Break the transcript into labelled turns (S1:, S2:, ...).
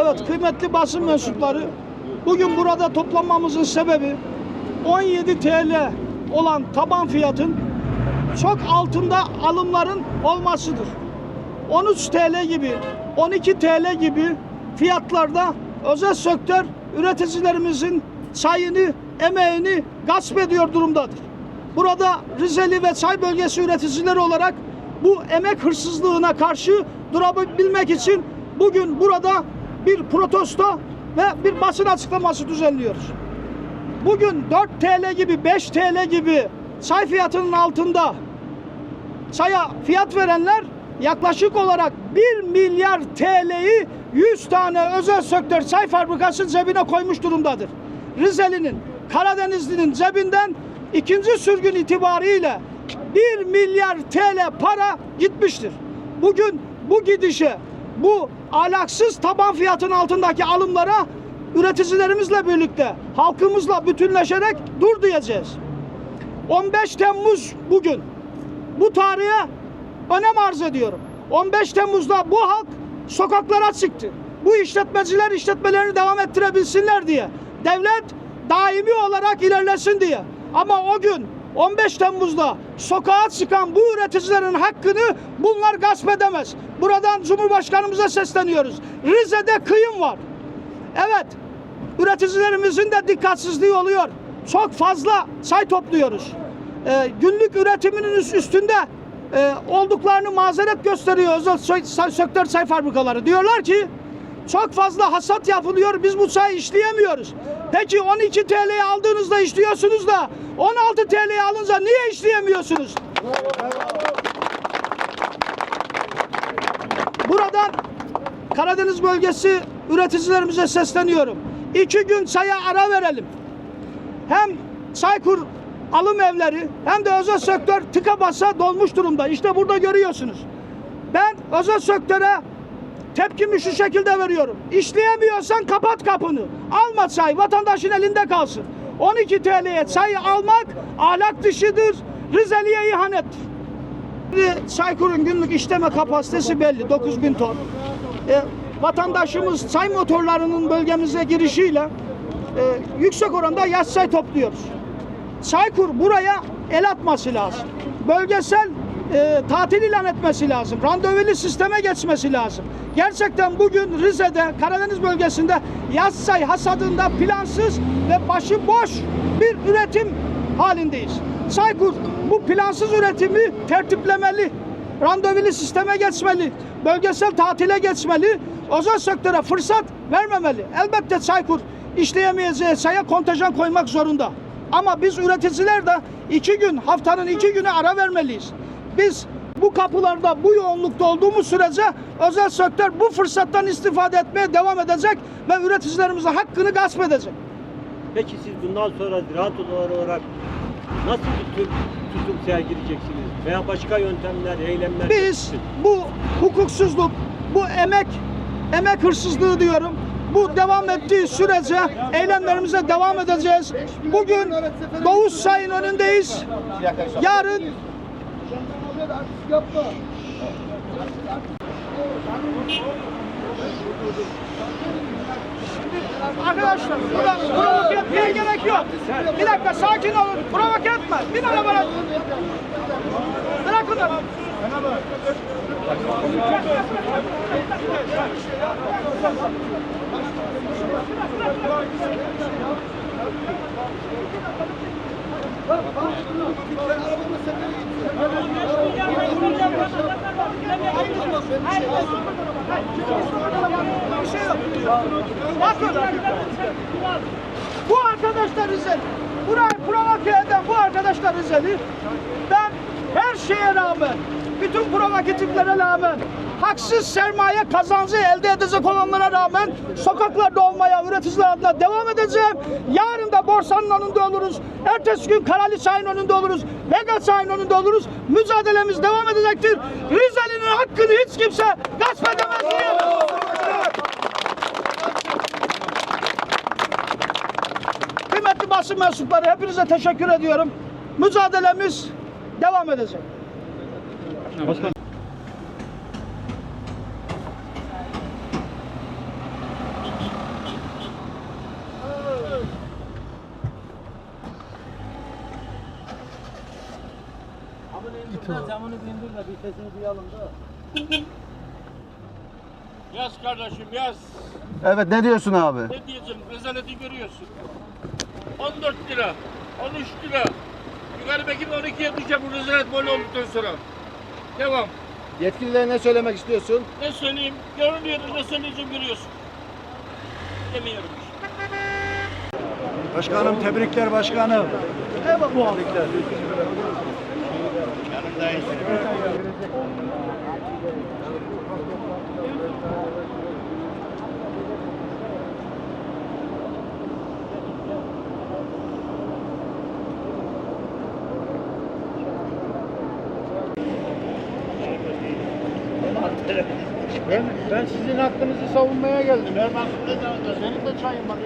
S1: Evet kıymetli basın mensupları bugün burada toplanmamızın sebebi 17 TL olan taban fiyatın çok altında alımların olmasıdır. 13 TL gibi 12 TL gibi fiyatlarda özel sektör üreticilerimizin çayını, emeğini gasp ediyor durumdadır. Burada Rizeli ve çay bölgesi üreticileri olarak bu emek hırsızlığına karşı durabilmek için bugün burada bir protesto ve bir basın açıklaması düzenliyoruz. Bugün 4 TL gibi 5 TL gibi çay fiyatının altında çaya fiyat verenler yaklaşık olarak 1 milyar TL'yi 100 tane özel sektör çay fabrikası cebine koymuş durumdadır. Rizeli'nin, Karadenizli'nin cebinden ikinci sürgün itibariyle 1 milyar TL para gitmiştir. Bugün bu gidişe, bu alaksız taban fiyatın altındaki alımlara üreticilerimizle birlikte, halkımızla bütünleşerek dur diyeceğiz. 15 Temmuz bugün. Bu tarihe önem arz ediyorum. 15 Temmuz'da bu halk sokaklara çıktı. Bu işletmeciler işletmelerini devam ettirebilsinler diye. Devlet daimi olarak ilerlesin diye. Ama o gün 15 Temmuz'da sokağa çıkan bu üreticilerin hakkını bunlar gasp edemez. Buradan Cumhurbaşkanımıza sesleniyoruz. Rize'de kıyım var. Evet, üreticilerimizin de dikkatsizliği oluyor. Çok fazla çay topluyoruz. Ee, günlük üretiminin üst- üstünde e, olduklarını mazeret gösteriyor özel sektör çay fabrikaları. Diyorlar ki çok fazla hasat yapılıyor biz bu çayı işleyemiyoruz. Peki 12 TL'ye aldığınızda işliyorsunuz da 16 TL'ye alınca niye işleyemiyorsunuz? Buradan Karadeniz bölgesi üreticilerimize sesleniyorum. İki gün çaya ara verelim. Hem Çaykur alım evleri hem de özel sektör tıka basa dolmuş durumda. İşte burada görüyorsunuz. Ben özel sektöre tepkimi şu şekilde veriyorum. İşleyemiyorsan kapat kapını. Alma çay vatandaşın elinde kalsın. 12 TL'ye çayı almak ahlak dışıdır. Rizeli'ye ihanettir. Çaykur'un günlük işleme kapasitesi belli 9000 ton. E, vatandaşımız çay motorlarının bölgemize girişiyle e, yüksek oranda yaş çay topluyoruz. Çaykur buraya el atması lazım. Bölgesel e, tatil ilan etmesi lazım. Randevulu sisteme geçmesi lazım. Gerçekten bugün Rize'de, Karadeniz bölgesinde yaz çay hasadında plansız ve başıboş bir üretim halindeyiz. Çaykur bu plansız üretimi tertiplemeli. Randevulu sisteme geçmeli. Bölgesel tatile geçmeli. Özel sektöre fırsat vermemeli. Elbette Çaykur işleyemeyeceği çaya kontenjan koymak zorunda. Ama biz üreticiler de iki gün, haftanın iki günü ara vermeliyiz. Biz bu kapılarda, bu yoğunlukta olduğumuz sürece özel sektör bu fırsattan istifade etmeye devam edecek ve üreticilerimize hakkını gasp edecek.
S2: Peki siz bundan sonra ziraat olarak nasıl bir tür tutum sergileyeceksiniz? Veya başka yöntemler, eylemler?
S1: Biz bu hukuksuzluk, bu emek, emek hırsızlığı diyorum. Bu devam ettiği sürece eylemlerimize devam edeceğiz. Bugün Doğuş Sayın önündeyiz. Yarın Arkadaşlar burada provoke etmeye gerek yok. Bir dakika sakin olun. Provoke etme. Bin arabana. Bırakın onu. Bir şey yok. Bakın. Bu arkadaşlar Rizeli. Burayı provoke eden bu arkadaşlar Rizeli. Ben her şeye rağmen, bütün provokatiflere rağmen, haksız sermaye kazancı elde edecek olanlara rağmen sokaklarda olmaya üreticiler adına devam edeceğim. Yarın da borsanın önünde oluruz. Ertesi gün Karali Çay'ın önünde oluruz. Vega Çay'ın önünde oluruz. Mücadelemiz devam edecektir. Rizeli'nin hakkını hiç kimse gasp edemez. Kıymetli basın mensupları hepinize teşekkür ediyorum. Mücadelemiz devam edecek. Altı.
S2: Camını bindir de bir sesini duyalım da.
S3: Yaz kardeşim yaz.
S4: Evet ne diyorsun abi?
S3: Ne diyeceğim? Rezaleti görüyorsun. 14 lira, 13 lira. Yukarı belki de 12'ye düşeceğim bu rezalet böyle olduktan sonra. Devam.
S4: Yetkililere ne söylemek istiyorsun?
S3: Ne söyleyeyim? Görünüyor ne söyleyeceğim görüyorsun. Demiyorum.
S5: Başkanım tebrikler başkanım. Ben, ben sizin hakkınızı savunmaya geldim. Her mahsulde de senin de çayın bak.